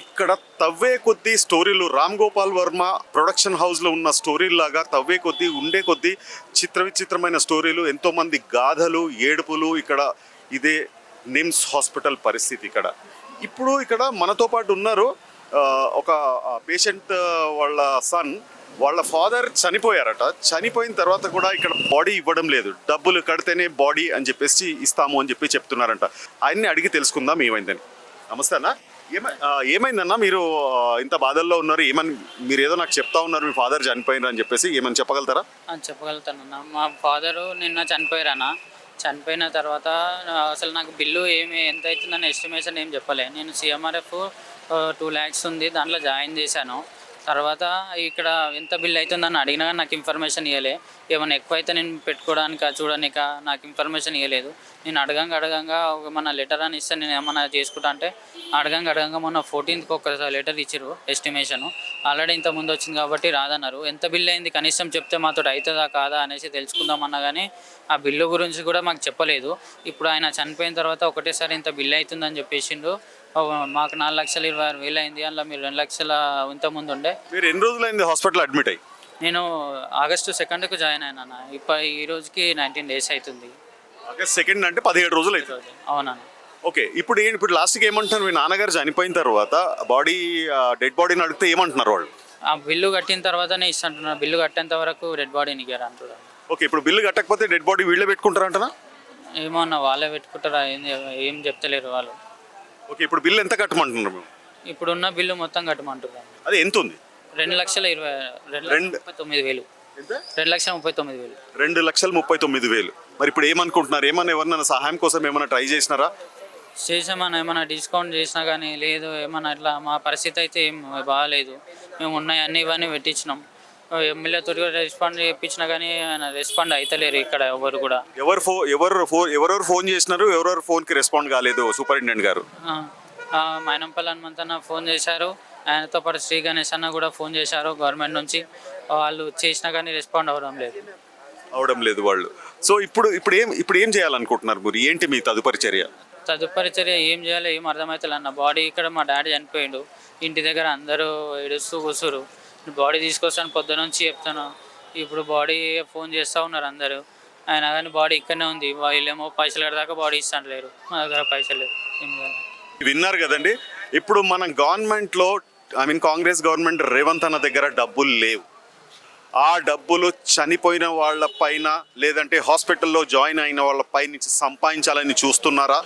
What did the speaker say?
ఇక్కడ తవ్వే కొద్దీ స్టోరీలు రామ్ గోపాల్ వర్మ ప్రొడక్షన్ హౌస్లో ఉన్న స్టోరీల్లాగా తవ్వే కొద్దీ ఉండే కొద్దీ చిత్ర విచిత్రమైన స్టోరీలు ఎంతోమంది గాథలు ఏడుపులు ఇక్కడ ఇదే నిమ్స్ హాస్పిటల్ పరిస్థితి ఇక్కడ. ఇప్పుడు ఇక్కడ మనతో పాటు ఉన్నారు ఒక పేషెంట్ వాళ్ళ సన్. వాళ్ళ ఫాదర్ చనిపోయారట. చనిపోయిన తర్వాత కూడా ఇక్కడ బాడీ ఇవ్వడం లేదు. డబ్బులు కడితేనే బాడీ అని చెప్పేసి ఇస్తాము అని చెప్పి చెప్తున్నారంట. ఆయన్ని అడిగి తెలుసుకుందాం ఏమైందని. నమస్తే అన్న. ఏమైందన్నా? మీరు ఇంత బాధల్లో ఉన్నారు ఏమని మీరు ఏదో నాకు చెప్తా ఉన్నారు మీ ఫాదర్ చనిపోయినారు అని చెప్పేసి ఏమని చెప్పగలుగుతారా? చెప్పగలుగుతానన్నా. మా ఫాదరు నిన్న చనిపోయారన్నా. చనిపోయిన తర్వాత అసలు నాకు బిల్లు ఏమి ఎంత అవుతుందని ఎస్టిమేషన్ ఏం చెప్పలే. నేను సిఎంఆర్ఎఫ్ టూ ల్యాక్స్ ఉంది దాంట్లో జాయిన్ చేశాను. తర్వాత ఇక్కడ ఎంత బిల్ అవుతుందని అడిగినా కానీ నాకు ఇన్ఫర్మేషన్ ఇవ్వలే ఏమైనా ఎక్కువ అయితే నేను పెట్టుకోవడానిక చూడనిక నాకు ఇన్ఫర్మేషన్ ఇవ్వలేదు నేను అడగంగా అడగంగా ఒక మన లెటర్ అని ఇస్తే నేను ఏమన్నా చేసుకుంటా అంటే అడగంగా అడగంగా మొన్న ఫోర్టీన్త్కి ఒక లెటర్ ఇచ్చారు ఎస్టిమేషన్. ఆల్రెడీ ఇంత ముందు వచ్చింది కాబట్టి రాదన్నారు. ఎంత బిల్ అయింది? కనీసం చెప్తే మాతో అవుతుందా కాదా అనేసి తెలుసుకుందామన్నా కానీ ఆ బిల్లు గురించి కూడా మాకు చెప్పలేదు. ఇప్పుడు ఆయన చనిపోయిన తర్వాత ఒకటేసారి ఇంత బిల్ అవుతుందని చెప్పేసిండు. మాకు నాలుగు లక్షల ఇరవై ఆరు వేలు అయింది అందులో మీరు రెండు లక్షల ఇంత ముందు ఉండే. మీరు ఎన్ని రోజులైంది హాస్పిటల్ అడ్మిట్ అయ్యి? నేను ఆగస్టు సెకండ్కు జాయిన్ అయినా ఇప్పుడు ఈ రోజుకి నైన్టీన్ డేస్ అవుతుంది. ఆగస్ట్ సెకండ్ అంటే పదిహేడు రోజులు అవుతుంది. అవునన్న. ఓకే ఇప్పుడు ఏంటి ఇప్పుడు లాస్ట్కి ఏమంటున్నారు? మీ నాన్నగారు చనిపోయిన తర్వాత బాడీ డెడ్ బాడీని అడిగితే ఏమంటున్నారు వాళ్ళు? ఆ బిల్లు కట్టిన తర్వాతనే ఇస్తుంటున్నారు బిల్లు కట్టేంత వరకు డెడ్ బాడీని ఇయ్యారు అంటున్నారు. ఓకే ఇప్పుడు బిల్లు కట్టకపోతే డెడ్ బాడీ వీళ్ళే పెట్టుకుంటారంటనా? ఏమో అన్న వాళ్ళే పెట్టుకుంటారా? ఏం ఏం చెప్తలేరు వాళ్ళు. ఓకే ఇప్పుడు బిల్లు ఎంత కట్టమంటున్నారు మేము ఇప్పుడున్న బిల్లు మొత్తం కట్టమంటున్నారు. అది ఎంత ఉంది? రెండు లక్షల ఇరవై రెండు లక్షల ముప్పై తొమ్మిది వేలు. రెండు లక్షల ముప్పై తొమ్మిది వేలు. రెండు లక్షల ముప్పై తొమ్మిది వేలు. మరి ఇప్పుడు ఏమనుకుంటున్నారు? ఏమన్నా ఎవరినైనా సహాయం కోసం ఏమైనా ట్రై చేసినారా? చేసామన్నా ఏమైనా డిస్కౌంట్ చేసినా కానీ లేదు ఏమన్నా ఇట్లా మా పరిస్థితి అయితే ఏం బాగాలేదు. మేము ఉన్నాయి అన్ని ఇవన్నీ పెట్టించినాం. ఎమ్మెల్యేతో రెస్పాండ్ చేయించినా కానీ ఆయన రెస్పాండ్ అవుతలేరు ఇక్కడ ఎవరు కూడా. ఎవరు ఫో ఎవరు ఫోన్ ఎవరెవరు ఫోన్ చేసినారు ఎవరెవరు ఫోన్కి రెస్పాండ్ కాలేదు సూపరింటెండెంట్ గారు? మైనంపల్లి హనుమంతన్న ఫోన్ చేశారు. ఆయనతో పాటు శ్రీ గణేష్ అన్న కూడా ఫోన్ చేశారు గవర్నమెంట్ నుంచి. వాళ్ళు చేసినా కానీ రెస్పాండ్ అవ్వడం లేదు. అవడం లేదు వాళ్ళు. సో ఇప్పుడు ఇప్పుడు ఏం ఇప్పుడు ఏం చేయాలనుకుంటున్నారు మీరు? ఏంటి మీ తదుపరి చర్య? తదుపరి చర్య ఏం చేయాలో ఏం అర్థమవుతుంది అన్న. బాడీ ఇక్కడ మా డాడీ చనిపోయిండు. ఇంటి దగ్గర అందరూ ఏడుస్తూ కూసురు బాడీ తీసుకొస్తాను పొద్దు నుంచి చెప్తాను. ఇప్పుడు బాడీ ఫోన్ చేస్తూ ఉన్నారు అందరూ. అయినా కానీ బాడీ ఇక్కడనే ఉంది. వీళ్ళేమో పైసలు కడదాకా బాడీ ఇస్తాను లేరు మా దగ్గర పైసలు లేరు ఏం చేయాలి? విన్నారు కదండి. ఇప్పుడు మన గవర్నమెంట్లో I mean Congress government Revanth అన్న దగ్గర డబ్బులు లేవు. ఆ డబ్బులు చనిపోయిన వాళ్ళ పైన లేదంటే హాస్పిటల్లో జాయిన్ అయిన వాళ్ళ పై నుంచి సంపాదించాలని చూస్తున్నారా?